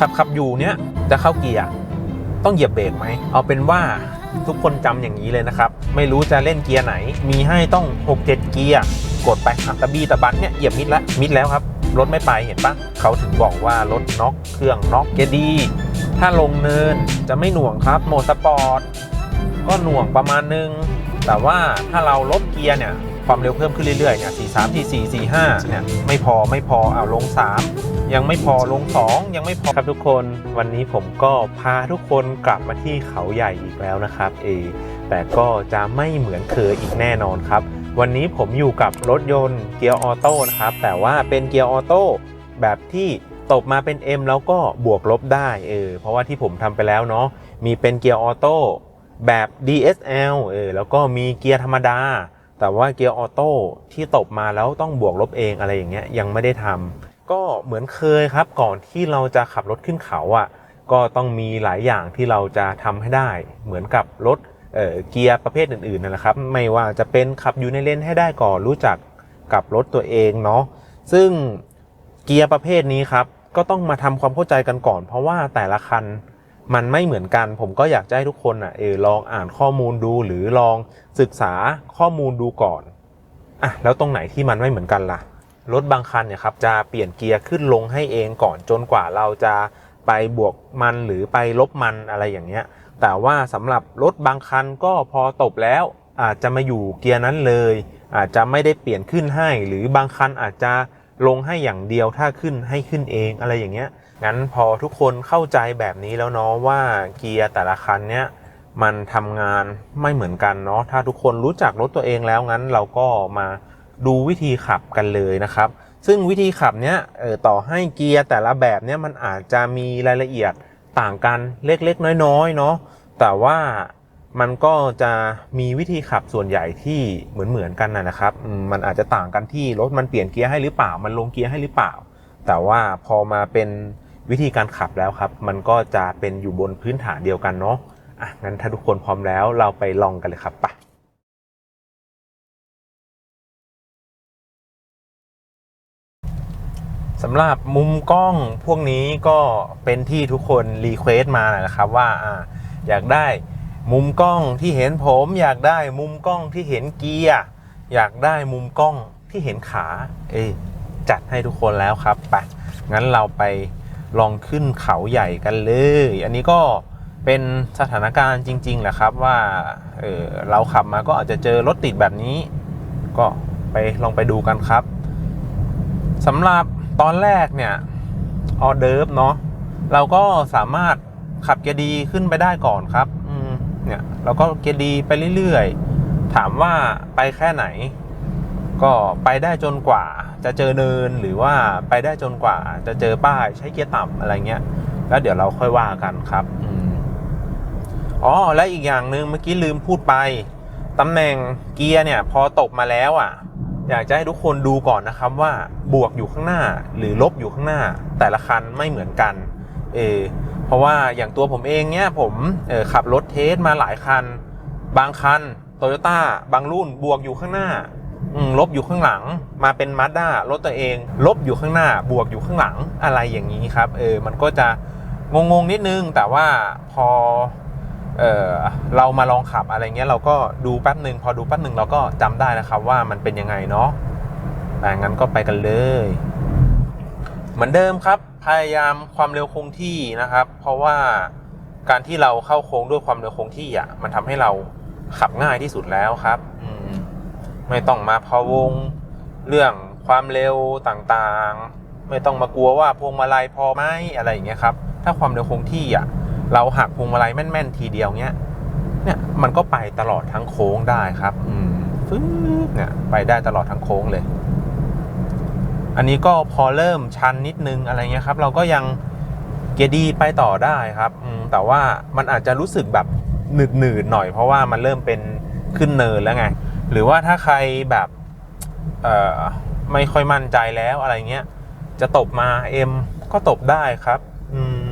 ขับขับอยู่เนี้ยจะเข้าเกียร์ต้องเหยียบเบรกไหม เอาเป็นว่าทุกคนจำอย่างนี้เลยนะครับ ไม่รู้จะเล่นเกียร์ไหน มีให้ต้อง 6 7 เกียร์ กดไปอะตะบีตะบันเนี่ยเหยียบมิดแล้วมิดแล้วครับ รถไม่ไปเห็นปะเขาถึงบอกว่ารถน็อกเครื่องน็อกเกียร์ดี ถ้าลงเนินจะไม่หน่วงครับโหมดสปอร์ตก็หน่วงประมาณนึง แต่ว่าถ้าเราลดเกียร์เนี่ย ความเร็วเพิ่มขึ้นเรื่อยๆเนี่ยสี่สามสี่สี่สี่ห้าเนี่ยไม่พอไม่พอเอาลง 3 ยังไม่พอลง 2 ยังไม่พอครับทุกคนวันนี้ผมก็พาทุกคนกลับมาที่เขาใหญ่อีกแล้วนะครับเอแต่ก็จะไม่เหมือนเคยอีกแน่นอนครับ วันนี้ผมอยู่กับรถยนต์เกียร์ออโต้นะครับ แต่ว่าเป็นเกียร์ออโต้แบบที่ตบมาเป็น M แล้วก็บวกลบได้เออเพราะว่าที่ผมทำไปแล้วเนาะมีเป็นเกียร์ออโต้แบบ DSL เออแล้วก็มีเกียร์ธรรมดา แต่ว่าเกียร์ออโต้ที่ตบมาแล้วต้องบวกลบเองอะไรอย่างเงี้ยยังไม่ได้ทำก็เหมือนเคยครับก่อนที่เราจะขับรถขึ้นเขาอะก็ต้องมีหลายอย่างที่เราจะทำให้ได้ เหมือนกับรถเเกียร์ประเภทอื่นๆนั่นแหละครับ ไม่ว่าจะเป็นขับอยู่ในเลนให้ได้ก่อนรู้จักกับรถตัวเองเนาะซึ่งเกียร์ประเภทนี้ครับก็ต้องมาทำความเข้าใจกันก่อน เพราะว่าแต่ละคัน มันไม่เหมือนกันผมก็อยากจะให้ทุกคนอะเออลองอ่านข้อมูลดูหรือลองศึกษาข้อมูลดูก่อนอะแล้วตรงไหนที่มันไม่เหมือนกันล่ะรถบางคันเนี่ยครับจะเปลี่ยนเกียร์ขึ้นลงให้เองก่อนจนกว่าเราจะไปบวกมันหรือไปลบมันอะไรอย่างเงี้ย แต่ว่าสำหรับรถบางคันก็พอตบแล้ว อาจจะมาอยู่เกียร์นั้นเลย อาจจะไม่ได้เปลี่ยนขึ้นให้ หรือบางคันอาจจะลงให้อย่างเดียวถ้าขึ้นให้ขึ้นเองอะไรอย่างเงี้ย งั้นพอทุกคนเข้าใจแบบนี้แล้วเนาะว่าเกียร์แต่ละคันเนี้ยมันทำงานไม่เหมือนกันเนาะถ้าทุกคนรู้จักรถตัวเองแล้วงั้นเราก็มาดูวิธีขับกันเลยนะครับ ซึ่งวิธีขับเนี้ยเออต่อให้เกียร์แต่ละแบบเนี้ยมันอาจจะมีรายละเอียดต่างกันเล็กๆ น้อยๆเนาะแต่ว่ามันก็จะมีวิธีขับส่วนใหญ่ที่เหมือนๆกันนะครับ มันอาจจะต่างกันที่รถมันเปลี่ยนเกียร์ให้หรือเปล่า มันลงเกียร์ให้หรือเปล่า แต่ว่าพอมาเป็น วิธีการขับแล้วครับ มันก็จะเป็นอยู่บนพื้นฐานเดียวกันเนาะอะงั้นถ้าทุกคนพร้อมแล้วเราไปลองกันเลยครับไปสำหรับมุมกล้องพวกนี้ก็เป็นที่ทุกคนรีเควสต์มาแหละนะครับว่าอ่าอยากได้มุมกล้องที่เห็นผม อยากได้มุมกล้องที่เห็นเกียร์อยากได้มุมกล้องที่เห็นขา เอจัดให้ทุกคนแล้วครับไปงั้นเราไป ลองขึ้นเขาใหญ่กันเลย อันนี้ก็เป็นสถานการณ์จริงๆแหละครับว่าเออเราขับมาก็อาจจะเจอรถติดแบบนี้ ก็ไปลองไปดูกันครับสำหรับตอนแรกเนี่ยออเดิร์ฟเนาะเราก็สามารถขับเกียร์ดีขึ้นไปได้ก่อนครับเนี่ยเราก็เกียร์ดีไปเรื่อยๆ ถามว่าไปแค่ไหน ก็ไปได้จนกว่าจะเจอเนินหรือว่าไปได้จนกว่าจะเจอป้ายใช้เกียร์ต่ำอะไรเงี้ย แล้วเดี๋ยวเราค่อยว่ากันครับอ๋อและอีกอย่างหนึ่งเมื่อกี้ลืมพูดไปตำแหน่งเกียร์เนี่ยพอตกมาแล้วอะ อยากจะให้ทุกคนดูก่อนนะครับว่าบวกอยู่ข้างหน้าหรือลบอยู่ข้างหน้า แต่ละคันไม่เหมือนกันเออเพราะว่าอย่างตัวผมเองเนี่ยผมขับรถเทสมาหลายคัน บางคันโตโยต้าบางรุ่นบวกอยู่ข้างหน้า ลบอยู่ข้างหลัง มาเป็นมาด้ารถตัวเอง ลบอยู่ข้างหน้าบวกอยู่ข้างหลังอะไรอย่างนี้ครับเออมันก็จะงงๆนิดนึง แต่ว่าพอเออเรามาลองขับอะไรเงี้ยเราก็ดูแป๊บหนึ่งพอดูแป๊บหนึ่งเราก็จำได้นะครับว่ามันเป็นยังไงเนาะแต่งั้นก็ไปกันเลย เหมือนเดิมครับ พยายามความเร็วคงที่นะครับ เพราะว่าการที่เราเข้าโค้งด้วยความเร็วคงที่อะมันทำให้เราขับง่ายที่สุดแล้วครับอื ไม่ต้องมาพะวง เรื่องความเร็วต่างๆ ไม่ต้องมากลัวว่าพวงมาลัยพอไหมอะไรอย่างเงี้ยครับ ถ้าความเร็วคงที่อะเราหักพวงมาลัยแม่น ๆ ทีเดียวเนี้ยเนี่ยมันก็ไปตลอดทั้งโค้งได้ครับ อืมฟึ๊บเนี่ยไปได้ตลอดทั้งโค้งเลย อันนี้ก็พอเริ่มชันนิดนึงอะไรเงี้ยครับ เราก็ยังเกียร์ดีไปต่อได้ครับแต่ว่ามันอาจจะรู้สึกแบบหนืดหนืดๆหน่อยเพราะว่ามันเริ่มเป็นขึ้นเนินแล้วไง หรือว่าถ้าใครแบบไม่ค่อยมั่นใจแล้วอะไรเงี้ย จะตบมา M ก็ตบได้ครับ อืม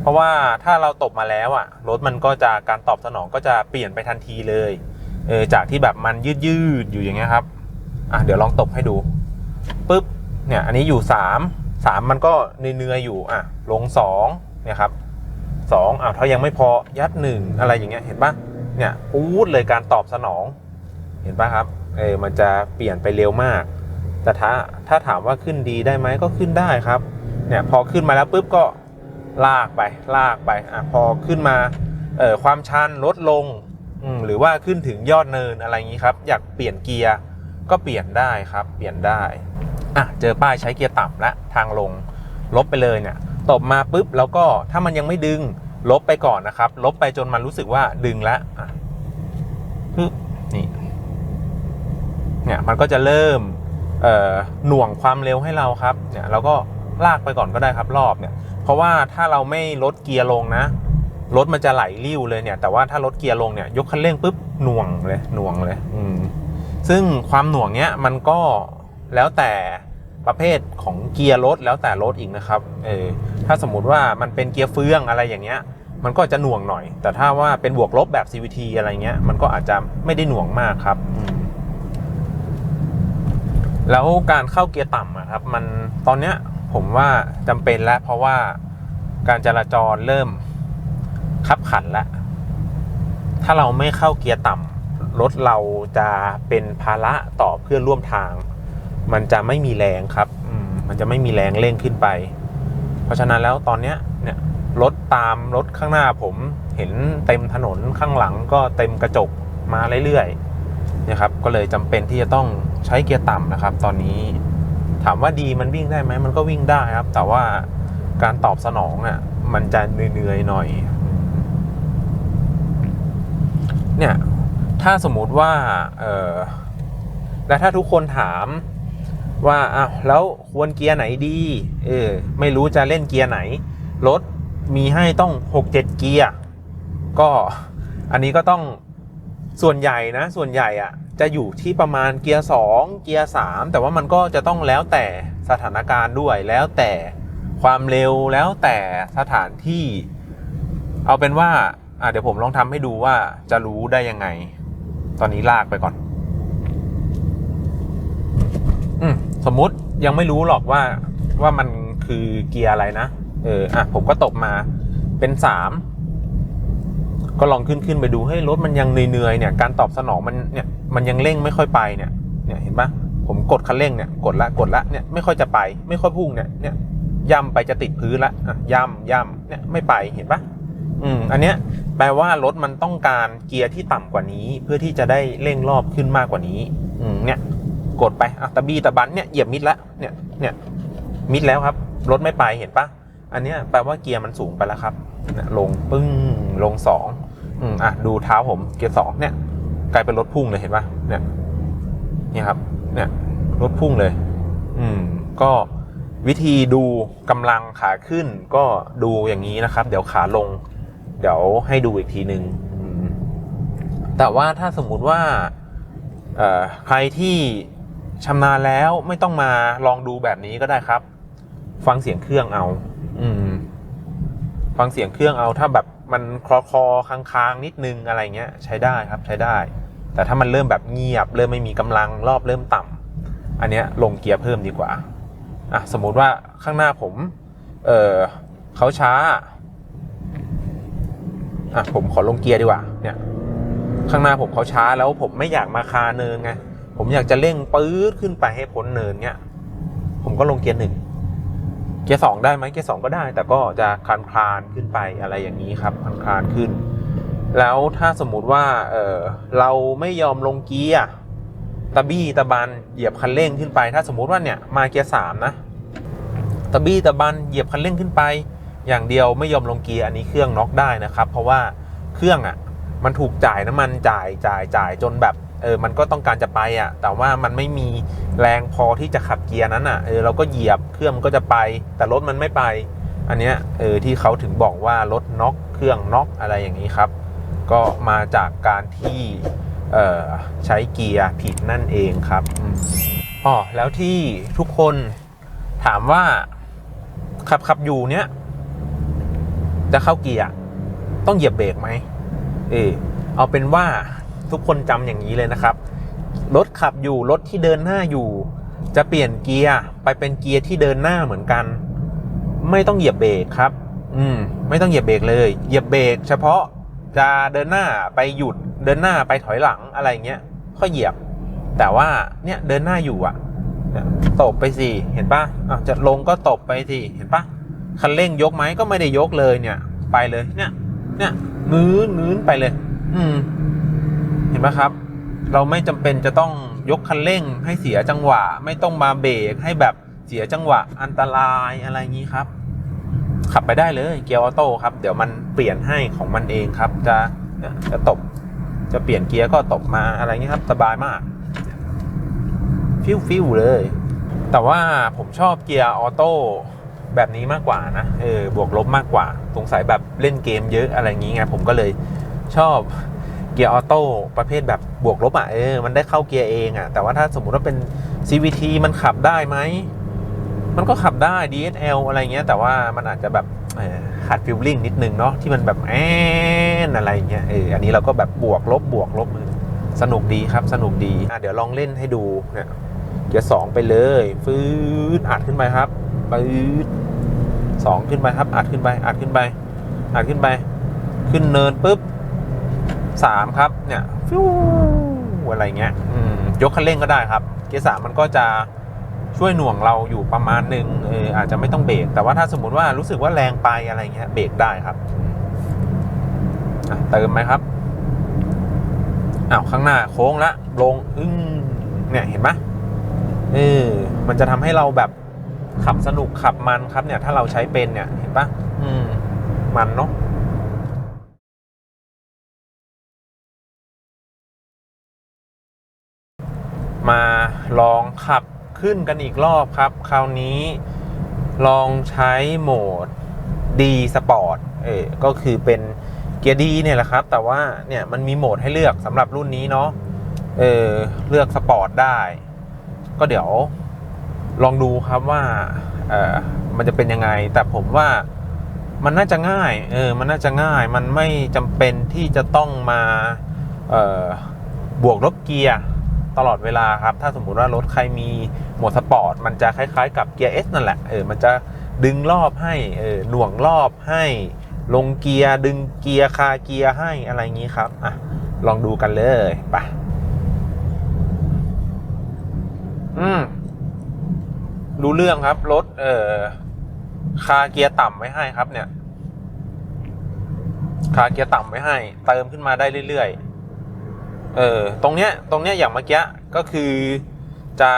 เพราะว่าถ้าเราตบมาแล้วอะรถมันก็จะการตอบสนองก็จะเปลี่ยนไปทันทีเลยเออจากที่แบบมันยืดยืดอยู่อย่างเงี้ยครับ อะเดี๋ยวลองตบให้ดูปุ๊บเนี่ย อันนี้อยู่3สามมันก็เนื้อๆอยู่อะ ลงสองเนี่ยครับสองอ้าวถ้ายังไม่พอยัดหนึ่งอะไรอย่างเงี้ยเห็นปะเนี่ยปูดเลยการตอบสนอง เห็นปะครับเออมันจะเปลี่ยนไปเร็วมาก แต่ถ้าถ้าถามว่าขึ้นดีได้ไหมก็ขึ้นได้ครับเนี่ยพอขึ้นมาแล้วปุ๊บก็ลากไปลากไปอะพอขึ้นมาเอ่อความชันลดลงหรือว่าขึ้นถึงยอดเนินอะไรอย่างนี้ครับ อยากเปลี่ยนเกียร์ก็เปลี่ยนได้ครับ เปลี่ยนได้อะเจอป้ายใช้เกียร์ต่ำและทางลง ลบไปเลยเนี่ยตบมาปุ๊บแล้วก็ถ้ามันยังไม่ดึงลบไปก่อนนะครับ ลบไปจนมันรู้สึกว่าดึงแล้วอะปึ๊บนี่ เนี่ยมันก็จะเริ่มหน่วงความเร็วให้เราครับเนี่ยเราก็ลากไปก่อนก็ได้ครับรอบเนี่ยเพราะว่าถ้าเราไม่ลดเกียร์ลงนะรถมันจะไหลริ้วเลยเนี่ยแต่ว่าถ้าลดเกียร์ลงเนี่ยยกคันเร่งปุ๊บหน่วงเลยหน่วงเลยอืมซึ่งความหน่วงเนี้ยมันก็แล้วแต่ประเภทของเกียร์รถแล้วแต่รถอีกนะครับเออถ้าสมมุติว่ามันเป็นเกียร์เฟืองอะไรอย่างเงี้ยมันก็จะหน่วงหน่อย แต่ถ้าว่าเป็นบวกลบแบบ CVT อะไรเงี้ยมันก็อาจจะไม่ได้หน่วงมากครับอืม แล้วการเข้าเกียร์ต่ำอะครับมันตอนเนี้ยผมว่าจำเป็นแล้วเพราะว่าการจราจรเริ่มขับขันแล้วถ้าเราไม่เข้าเกียร์ต่ำรถเราจะเป็นภาระต่อเพื่อนร่วมทาง มันจะไม่มีแรงครับมันจะไม่มีแรงเร่งขึ้นไป เพราะฉะนั้นแล้วตอนเนี้ยเนี่ยรถตามรถข้างหน้าผมเห็นเต็มถนนข้างหลังก็เต็มกระจกมาเรื่อยๆนะครับ ก็เลยจำเป็นที่จะต้อง ใช้เกียร์ต่ำนะครับ ตอนนี้ถามว่าดีมันวิ่งได้ไหมมันก็วิ่งได้ครับ แต่ว่าการตอบสนองอะมันจะเหนื่อยๆหน่อย เนี่ย ถ้าสมมุติว่าเออและถ้าทุกคนถามว่าอ้าวแล้วควรเกียร์ไหนดีเออไม่รู้จะเล่นเกียร์ไหน รถมีให้ต้อง 6-7 เกียร์ ก็อันนี้ก็ต้องส่วนใหญ่นะ ส่วนใหญ่อะ จะอยู่ที่ประมาณเกียร์2เกียร์3แต่ว่ามันก็จะต้องแล้วแต่สถานการณ์ด้วยแล้วแต่ความเร็วแล้วแต่สถานที่ เอาเป็นว่าอะเดี๋ยวผมลองทำให้ดูว่าจะรู้ได้ยังไง ตอนนี้ลากไปก่อน อืมสมมุติยังไม่รู้หรอกว่าว่ามันคือเกียร์อะไรนะ เอออะผมก็ตบมาเป็นสาม ก็ลองขึ้นขึ้นไปดูเฮ้รถมันยังเหนื่อยๆเนี่ยการตอบสนองมันเนี่ยมันยังเร่งไม่ค่อยไปเนี่ยเนี่ยเห็นปะผมกดคันเร่งเนี่ยกดละกดละเนี่ยไม่ค่อยจะไป ไม่ค่อยพุ่งเนี่ยเนี่ยย่ำไปจะติดพื้นละอะย่ำย่ำเนี่ยไม่ไปเห็นปะอืมอันเนี้ยแปลว่ารถมันต้องการเกียร์ที่ต่ำกว่านี้ เพื่อที่จะได้เร่งรอบขึ้นมากกว่านี้อืมเนี่ยกดไปอะตะบีตะบันเนี่ยเหยียบมิดละเนี่ยเนี่ยมิดแล้วครับรถไม่ไปเห็นปะอันเนี้ยแปลว่าเกียร์มันสูงไปแล้วครับเนี่ยลงปึ้งลงสอง อืมอะดูเท้าผมเกียร์สองเนี่ย กลายเป็นรถพุ่งเลยเห็นปะเนี่ยเนี่ยครับ เนี่ยรถพุ่งเลย อืม ก็วิธีดูกำลังขาขึ้น ก็ดูอย่างนี้นะครับ เดี๋ยวขาลง เดี๋ยวให้ดูอีกทีหนึ่งแต่ว่าถ้าสมมุติว่าใครที่ชำนาญแล้วไม่ต้องมาลองดูแบบนี้ก็ได้ครับ ฟังเสียงเครื่องเอา อืม ฟังเสียงเครื่องเอาถ้าแบบมันคลอคอค้างๆนิดนึงอะไรเงี้ยใช้ได้ครับใช้ได้ แต่ถ้ามันเริ่มแบบเงียบ เริ่มไม่มีกำลังรอบเริ่มต่ำอันเนี้ยลงเกียร์เพิ่มดีกว่าอะสมมุติว่าข้างหน้าผมเออเขาช้าอะผมขอลงเกียร์ดีกว่าเนี่ยข้างหน้าผมเขาช้าแล้วผมไม่อยากมาคาเนินไงผมอยากจะเร่งปื๊ดขึ้นไปให้พ้นเนินเนี้ยผมก็ลงเกียร์หนึ่ง เกียร์สองได้ไหมเกียร์สองก็ได้ แต่ก็จะคลานคลานขึ้นไปอะไรอย่างนี้ครับคลานคลานขึ้น แล้วถ้าสมมุติว่าเออเราไม่ยอมลงเกียร์ตะบี้ตะบันเหยียบคันเร่งขึ้นไป ถ้าสมมุติว่าเนี่ยมาเกียร์สามนะตะบี้ตะบันเหยียบคันเร่งขึ้นไป อย่างเดียวไม่ยอมลงเกียร์อันนี้เครื่องน็อกได้นะครับ เพราะว่าเครื่องอะมันถูกจ่ายน้ำมันจ่ายจ่ายจ่ายจนแบบ เออมันก็ต้องการจะไปอะ แต่ว่ามันไม่มีแรงพอที่จะขับเกียร์นั้นอะเออเราก็เหยียบเครื่องมันก็จะไป แต่รถมันไม่ไป อันเนี้ยเออที่เขาถึงบอกว่ารถน็อกเครื่องน็อกอะไรอย่างนี้ครับ ก็มาจากการที่เอ่อใช้เกียร์ผิดนั่นเองครับอ๋อแล้วที่ทุกคนถามว่าขับขับอยู่เนี้ยจะเข้าเกียร์ต้องเหยียบเบรกไหมเออเอาเป็นว่า ทุกคนจำอย่างนี้เลยนะครับ รถขับอยู่รถที่เดินหน้าอยู่ จะเปลี่ยนเกียร์ไปเป็นเกียร์ที่เดินหน้าเหมือนกัน ไม่ต้องเหยียบเบรกครับ อืม ไม่ต้องเหยียบเบรกเลย เหยียบเบรกเฉพาะจะเดินหน้าไปหยุดเดินหน้าไปถอยหลังอะไรเงี้ยค่อยเหยียบ แต่ว่าเนี่ยเดินหน้าอยู่อะเนี่ยตบไปสิเห็นปะ่ะจะลงก็ตบไปสิเห็นปะคันเร่งยกไหมก็ไม่ได้ยกเลยเนี่ย ไปเลยเนี่ย เนี่ยงื้องื้นไปเลย อืม ห็นปะครับ เราไม่จำเป็นจะต้องยกคันเร่งให้เสียจังหวะ ไม่ต้องมาเบรกให้แบบเสียจังหวะอันตรายอะไรอย่างนี้ครับ ขับไปได้เลยเกียร์ออโต้ครับ เดี๋ยวมันเปลี่ยนให้ของมันเองครับ จะจะตบ จะเปลี่ยนเกียร์ก็ตบมาอะไรอย่างนี้ครับ สบายมาก ฟิวฟิวเลย แต่ว่าผมชอบเกียร์ออโต้แบบนี้มากกว่านะเออบวกลบมากกว่าสงสัยแบบเล่นเกมเยอะอะไรอย่างนี้ไงผมก็เลยชอบ เกียร์ออโต้ประเภทแบบบวกลบอะเออมันได้เข้าเกียร์เองอะแต่ว่าถ้าสมมุติว่าเป็น CVT มันขับได้ไหม มันก็ขับได้ DSL อะไรเงี้ย แต่ว่ามันอาจจะแบบขาดฟิลลิ่งนิดนึงเนาะที่มันแบบแอนอะไรเงี้ยเอออันนี้เราก็แบบบวกลบบวกลบเออสนุกดีครับสนุกดีอะเดี๋ยวลองเล่นให้ดูเนี่ยเกียร์สองไปเลยฟืดอัดขึ้นไปครับปืดสองขึ้นไปครับอัดขึ้นไปอัดขึ้นไปอัดขึ้นไป ขึ้นเนินปุ๊บ สามครับเนี่ยฟิวอะไรเงี้ยยกคันเร่งก็ได้ครับ เกียร์สามมันก็จะช่วยหน่วงเราอยู่ประมาณหนึ่งเอออาจจะไม่ต้องเบรกแต่ว่าถ้าสมมติว่ารู้สึกว่าแรงไปอะไรเงี้ยเบรกได้ครับเติมไหมครับอ้าวข้างหน้าโค้งละลงอึ้งเนี่ยเห็นไหมเออมันจะทำให้เราแบบขับสนุกขับมันครับเนี่ย ถ้าเราใช้เป็นเนี่ยเห็นปะอืมมันเนาะ ลองขับขึ้นกันอีกรอบครับ คราวนี้ลองใช้โหมด D Sport เออก็คือเป็นเกียร์ดีเนี่ยแหละครับ แต่ว่าเนี่ยมันมีโหมดให้เลือกสำหรับรุ่นนี้เนาะเออเลือกสปอร์ตได้ ก็เดี๋ยวลองดูครับว่าเออมันจะเป็นยังไง แต่ผมว่ามันน่าจะง่าย เออ มันน่าจะง่าย มันไม่จำเป็นที่จะต้องมา เออบวกลบเกียร์ ตลอดเวลาครับ ถ้าสมมุติว่ารถใครมีโหมดสปอร์ต มันจะคล้ายๆกับเกียร์ S นั่นแหละ เออ มันจะดึงรอบให้ เออ หน่วงรอบให้ ลงเกียร์ ดึงเกียร์ คาเกียร์ให้ อะไรอย่างนี้ครับ อะ ลองดูกันเลย ไป อืม รู้เรื่องครับ รถ เออ คาเกียร์ต่ำไว้ให้ครับเนี่ย คาเกียร์ต่ำไว้ให้ เติมขึ้นมาได้เรื่อยๆ เออตรงเนี้ยตรงเนี้ยอย่างเมื่อกี้ก็คือจะ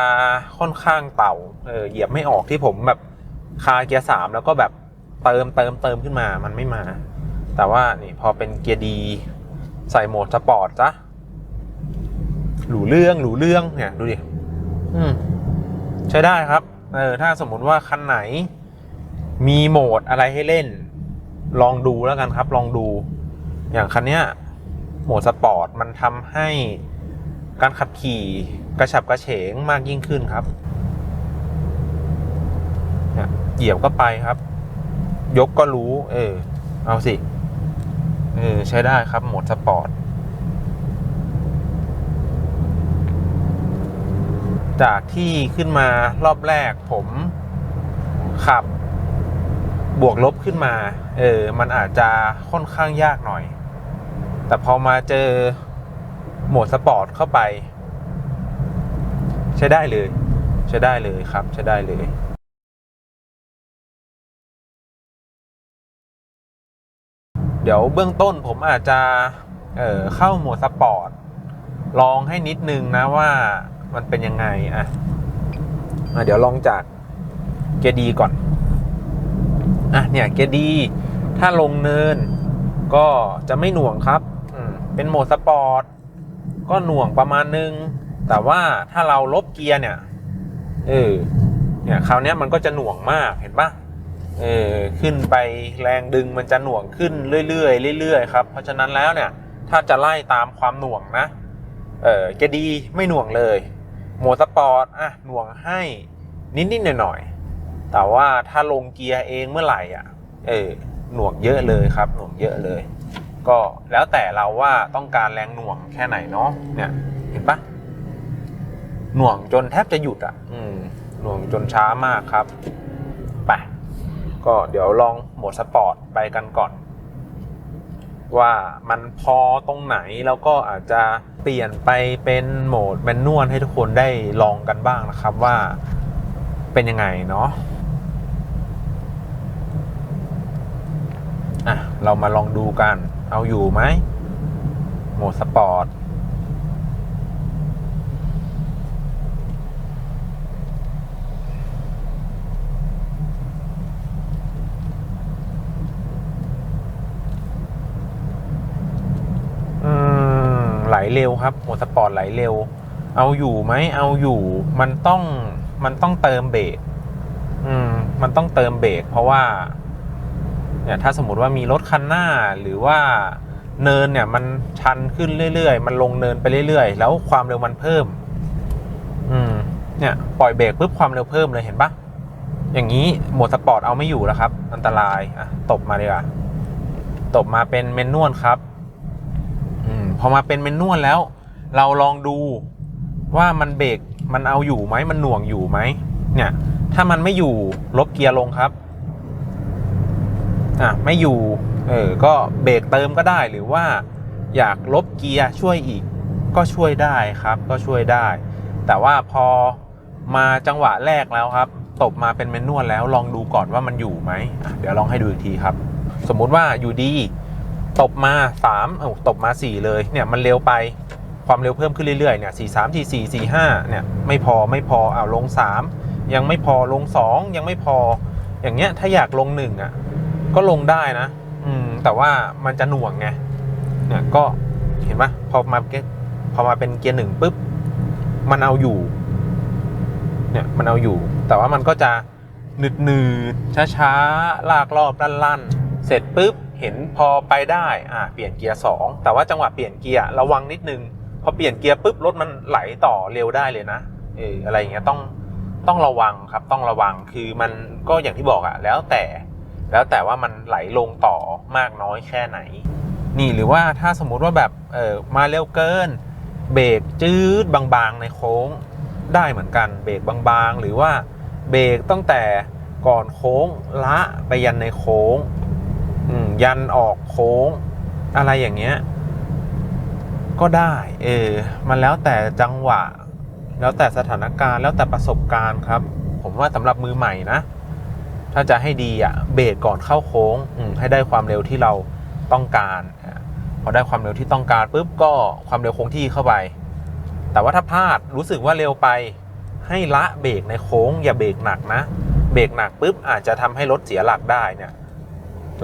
ค่อนข้างเต่าเออเหยียบไม่ออกที่ผมแบบคาเกียร์สามแล้วก็แบบเติมเติมเติมขึ้นมามันไม่มา แต่ว่านี่พอเป็นเกียร์ดีใส่โหมดสปอร์ตจ้ะหรูเรื่องหรูเรื่องเนี่ยดูดิอืมใช้ได้ครับเออถ้าสมมุติว่าคันไหน มีโหมดอะไรให้เล่น ลองดูแล้วกันครับ ลองดู อย่างคันเนี้ย โหมดสปอร์ตมันทำให้การขับขี่กระฉับกระเฉงมากยิ่งขึ้นครับเนี่ยเหยียบก็ไปครับ ยกก็รู้ เออ เอาสิ เออ ใช้ได้ครับ โหมดสปอร์ต จากที่ขึ้นมารอบแรกผมขับบวกลบขึ้นมา เออ มันอาจจะค่อนข้างยากหน่อย แต่พอมาเจอโหมดสปอร์ตเข้าไป ใช้ได้เลย ใช้ได้เลยครับ ใช้ได้เลยเดี๋ยวเบื้องต้นผมอาจจะเเข้าโหมดสปอร์ต ลองให้นิดนึงนะว่ามันเป็นยังไงอะอะเดี๋ยวลองจากเกียร์ดีก่อน อะเนี่ยเกียร์ดี ถ้าลงเนินก็จะไม่หน่วงครับ เป็นโหมดสปอร์ตก็หน่วงประมาณนึง แต่ว่าถ้าเราลบเกียร์เนี่ยเออเนี่ยคราวนี้มันก็จะหน่วงมากเห็นปะเออขึ้นไปแรงดึงมันจะหน่วงขึ้นเรื่อยๆเรื่อยๆครับเพราะฉะนั้นแล้วเนี่ยถ้าจะไล่ตามความหน่วงนะเออเกียร์ดีไม่หน่วงเลยโหมดสปอร์ตอะหน่วงให้นิดๆหน่อยๆแต่ว่าถ้าลงเกียร์เองเมื่อไหร่อะเออหน่วงเยอะเลยครับ หน่วงเยอะเลย ก็แล้วแต่เราว่าต้องการแรงหน่วงแค่ไหนเนาะเนี่ย เห็นปะหน่วงจนแทบจะหยุดอะ อืม หน่วงจนช้ามากครับไปก็เดี๋ยวลองโหมดสปอร์ตไปกันก่อน ว่ามันพอตรงไหนแล้วก็อาจจะเปลี่ยนไปเป็นโหมดแมนนวลให้ทุกคนได้ลองกันบ้างนะครับว่าเป็นยังไงเนาะอะเรามาลองดูกัน เอาอยู่ไหมโหมดสปอร์ต อืม ไหลเร็วครับ โหมดสปอร์ตไหลเร็ว เอาอยู่ไหม เอาอยู่ มันต้อง มันต้องเติมเบรก อืม มันต้องเติมเบรกเพราะว่า เนี่ยถ้าสมมติว่ามีรถคันหน้าหรือว่าเนินเนี่ยมันชันขึ้นเรื่อยๆ มันลงเนินไปเรื่อยๆ แล้วความเร็วมันเพิ่ม อืม เนี่ย ปล่อยเบรกปุ๊บความเร็วเพิ่มเลยเห็นปะอย่างนี้โหมดสปอร์ตเอาไม่อยู่แล้วครับ อันตราย อะ ตบมาดีกว่า ตบมาเป็นเมนนวลครับ อืม พอมาเป็นเมนนวลแล้ว เราลองดูว่ามันเบรกมันเอาอยู่ไหม มันหน่วงอยู่ไหม เนี่ย ถ้ามันไม่อยู่ลบเกียร์ลงครับ อะไม่อยู่เออก็เบรกเติมก็ได้หรือว่าอยากลบเกียร์ช่วยอีกก็ช่วยได้ครับก็ช่วยได้ แต่ว่าพอมาจังหวะแรกแล้วครับ ตบมาเป็นเมนนวลแล้วลองดูก่อนว่ามันอยู่ไหมเดี๋ยวลองให้ดูอีกทีครับ สมมุติว่าอยู่ดี ตบมา3เอ้าตบมา 4 เลยเนี่ยมันเร็วไปความเร็วเพิ่มขึ้นเรื่อยๆเนี่ย4 3 4 4 4 5เนี่ยไม่พอไม่พออ้าลง 3 ยังไม่พอลง 2 ยังไม่พออย่างเงี้ยถ้าอยากลง1อะ ก็ลงได้นะ อืม แต่ว่ามันจะหน่วงไง เนี่ยก็เห็นปะพอมาเกพอมาเป็นเกียร์หนึ่งปุ๊บ มันเอาอยู่ เนี่ยมันเอาอยู่ แต่ว่ามันก็จะหนืดหนืดช้าช้าๆลากรอบลั่นๆเสร็จปุ๊บเห็นพอไปได้อ่าเปลี่ยนเกียร์สองแต่ว่าจังหวะเปลี่ยนเกียร์ระวังนิดนึงพอเปลี่ยนเกียร์ปุ๊บรถมันไหลต่อเร็วได้เลยนะเอออะไรอย่างเงี้ยต้องต้องระวังครับต้องระวังคือมันก็อย่างที่บอกอะแล้วแต่ แล้วแต่ว่ามันไหลลงต่อมากน้อยแค่ไหน นี่หรือว่าถ้าสมมุติว่าแบบเออมาเร็วเกิน เบรกจืดบางๆในโค้งได้เหมือนกันเบรกบางๆ หรือว่าเบรกตั้งแต่ก่อนโค้งละไปยันในโค้งยันออกโค้ง อะไรอย่างเงี้ย ก็ได้ เออ มันแล้วแต่จังหวะ แล้วแต่สถานการณ์ แล้วแต่ประสบการณ์ครับ ผมว่าสำหรับมือใหม่นะ ถ้าจะให้ดีอะเบรกก่อนเข้าโค้งให้ได้ความเร็วที่เราต้องการพอได้ความเร็วที่ต้องการปุ๊บก็ความเร็วคงที่เข้าไป แต่ว่าถ้าพลาดรู้สึกว่าเร็วไป ให้ละเบรกในโค้ง อย่าเบรกหนักนะ เบรกหนักปุ๊บอาจจะทำให้รถเสียหลักได้เนี่ย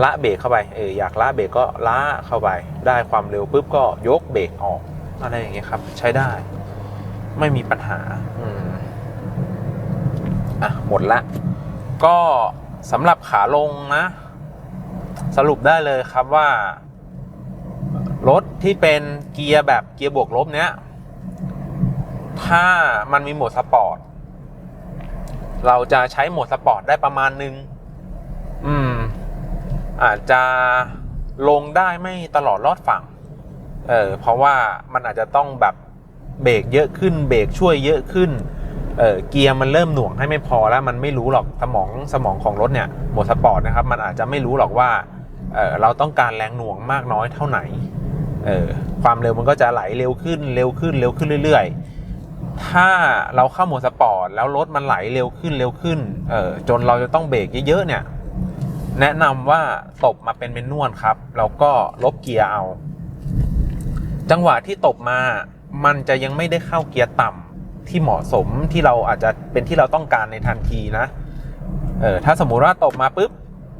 ละเบรกเข้าไปเอออยากละเบรกก็ละเข้าไป ได้ความเร็วปุ๊บก็ยกเบรกออกอะไรอย่างเงี้ยครับ ใช้ได้ ไม่มีปัญหาอืมอะหมดละก็ สำหรับขาลงนะ สรุปได้เลยครับว่า รถที่เป็นเกียร์แบบเกียร์บวกลบเนี้ย ถ้ามันมีโหมดสปอร์ตเราจะใช้โหมดสปอร์ตได้ประมาณนึง อืม อาจจะลงได้ไม่ตลอดรอดฝั่ง เออเพราะว่ามันอาจจะต้องแบบเบรกเยอะขึ้น เบรกช่วยเยอะขึ้น เออเกียร์มันเริ่มหน่วงให้ไม่พอแล้วมันไม่รู้หรอกสมองสมองของรถเนี่ยโหมดสปอร์ตนะครับมันอาจจะไม่รู้หรอกว่าเออเราต้องการแรงหน่วงมากน้อยเท่าไหนเออความเร็วมันก็จะไหลเร็วขึ้นเร็วขึ้นเร็วขึ้นเรื่อยๆ ถ้าเราเข้าโหมดสปอร์ตแล้วรถมันไหลเร็วขึ้นเร็วขึ้นเออจนเราจะต้องเบรกเยอะๆเนี่ยแนะนำว่าตบมาเป็นเมนนวลครับแล้วก็ลบเกียร์เอา จังหวะที่ตบมามันจะยังไม่ได้เข้าเกียร์ต่ำ ที่เหมาะสมที่เราอาจจะเป็นที่เราต้องการในทันทีนะเออถ้าสมมุติว่าตบมาปุ๊บ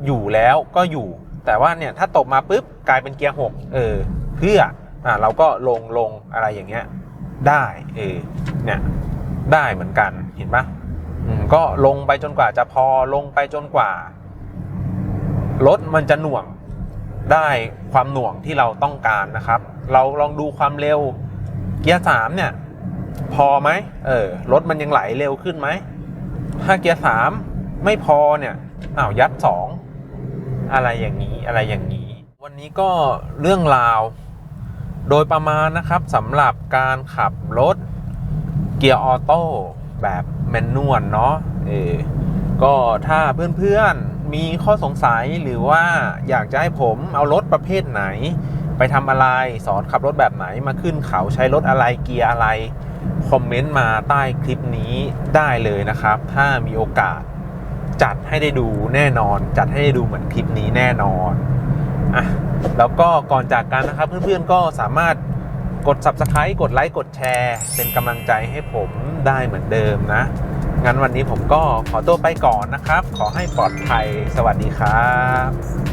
อยู่แล้วก็อยู่ แต่ว่าเนี่ยถ้าตบมาปุ๊บกลายเป็นเกียร์หกเออเพื่ออ่าเราก็ลงลงอะไรอย่างเงี้ยได้เออเนี่ยได้เหมือนกันเห็นปะอืมก็ลงไปจนกว่าจะพอลงไปจนกว่ารถมันจะหน่วงได้ความหน่วงที่เราต้องการนะครับ เราลองดูความเร็วเกียร์สามเนี่ย พอไหมเออรถมันยังไหลเร็วขึ้นไหมถ้าเกียร์สามไม่พอเนี่ยอ้าวยัดสองอะไรอย่างนี้อะไรอย่างนี้ วันนี้ก็เรื่องราว โดยประมาณนะครับสำหรับการขับรถเกียร์ออโต้แบบแมนนวลเนาะเออก็ถ้าเพื่อนๆมีข้อสงสัยหรือว่าอยากจะให้ผมเอารถประเภทไหน ไปทำอะไรสอนขับรถแบบไหนมาขึ้นเขาใช้รถอะไรเกียร์อะไร คอมเมนต์มาใต้คลิปนี้ได้เลยนะครับ ถ้ามีโอกาสจัดให้ได้ดูแน่นอน จัดให้ได้ดูเหมือนคลิปนี้แน่นอนอะแล้วก็ก่อนจากกันนะครับ เพื่อนๆก็สามารถกด subscribe กดไลค์กดแชร์ เป็นกำลังใจให้ผมได้เหมือนเดิมนะ งั้นวันนี้ผมก็ขอตัวไปก่อนนะครับ ขอให้ปลอดภัยสวัสดีครับ